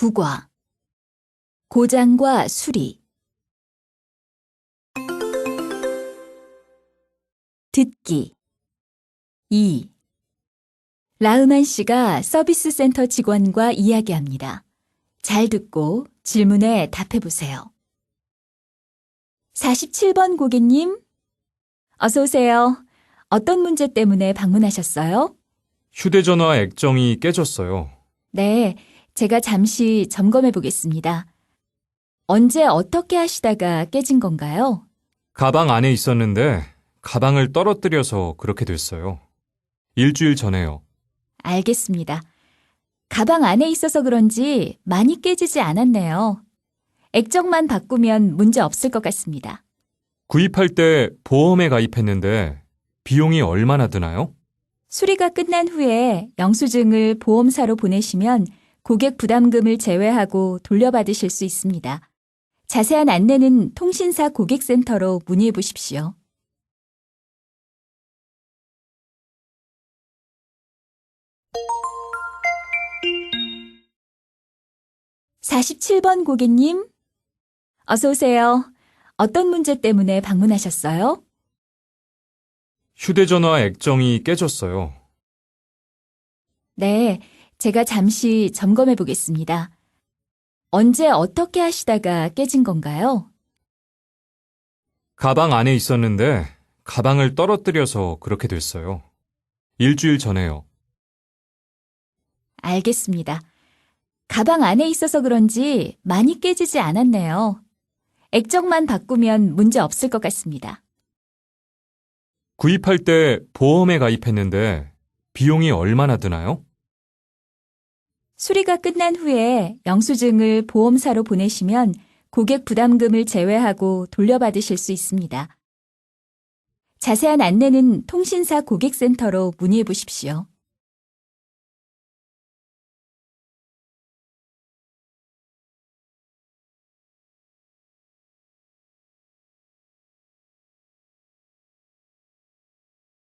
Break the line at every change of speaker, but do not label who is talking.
국화 고장과 수리 듣기 2. 라흐만 씨가 서비스 센터 직원과 이야기합니다. 잘 듣고 질문에 답해 보세요. 47번 고객님, 어서 오세요. 어떤 문제 때문에 방문하셨어요?
휴대전화 액정이 깨졌어요.
네, 제가 잠시 점검해 보겠습니다. 언제 어떻게 하시다가 깨진 건가요?
가방 안에 있었는데 가방을 떨어뜨려서 그렇게 됐어요. 일주일 전에요.
알겠습니다. 가방 안에 있어서 그런지 많이 깨지지 않았네요. 액정만 바꾸면 문제 없을 것 같습니다.
구입할 때 보험에 가입했는데 비용이 얼마나 드나요?
수리가 끝난 후에 영수증을 보험사로 보내시면 고객 부담금을 제외하고 돌려받으실 수 있습니다. 자세한 안내는 통신사 고객센터로 문의해 보십시오. (47번) 고객님, 어서 오세요. 어떤 문제 때문에 방문하셨어요?
휴대전화 액정이 깨졌어요.
네, 제가 잠시 점검해 보겠습니다. 언제 어떻게 하시다가 깨진 건가요?
가방 안에 있었는데 가방을 떨어뜨려서 그렇게 됐어요. 일주일 전에요.
알겠습니다. 가방 안에 있어서 그런지 많이 깨지지 않았네요. 액정만 바꾸면 문제 없을 것 같습니다.
구입할 때 보험에 가입했는데 비용이 얼마나 드나요?
수리가 끝난 후에 영수증을 보험사로 보내시면 고객 부담금을 제외하고 돌려받으실 수 있습니다. 자세한 안내는 통신사 고객센터로 문의해 보십시오.